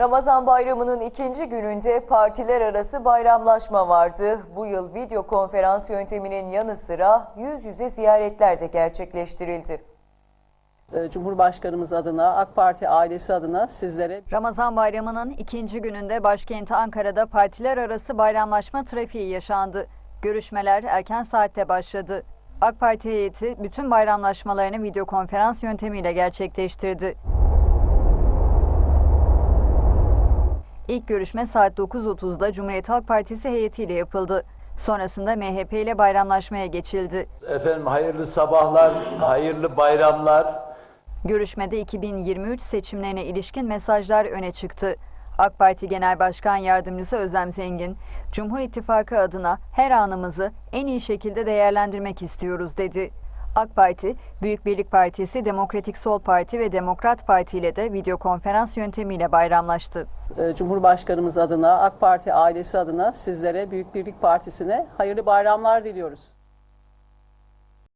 Ramazan bayramının ikinci gününde partiler arası bayramlaşma vardı. Bu yıl video konferans yönteminin yanı sıra yüz yüze ziyaretler de gerçekleştirildi. Ee, Cumhurbaşkanımız adına, AK Parti ailesi adına sizlere Ramazan bayramının ikinci gününde başkent Ankara'da partiler arası bayramlaşma trafiği yaşandı. Görüşmeler erken saatte başladı. AK Parti heyeti bütün bayramlaşmalarını video konferans yöntemiyle gerçekleştirdi. İlk görüşme saat 9.30'da Cumhuriyet Halk Partisi heyetiyle yapıldı. Sonrasında MHP ile bayramlaşmaya geçildi. Efendim hayırlı sabahlar, hayırlı bayramlar. Görüşmede 2023 seçimlerine ilişkin mesajlar öne çıktı. AK Parti Genel Başkan Yardımcısı Özlem Zengin, Cumhur İttifakı adına her anımızı en iyi şekilde değerlendirmek istiyoruz dedi. AK Parti, Büyük Birlik Partisi, Demokratik Sol Parti ve Demokrat Parti ile de video konferans yöntemiyle bayramlaştı. e, Cumhurbaşkanımız adına, AK Parti ailesi adına sizlere Büyük Birlik Partisi'ne hayırlı bayramlar diliyoruz.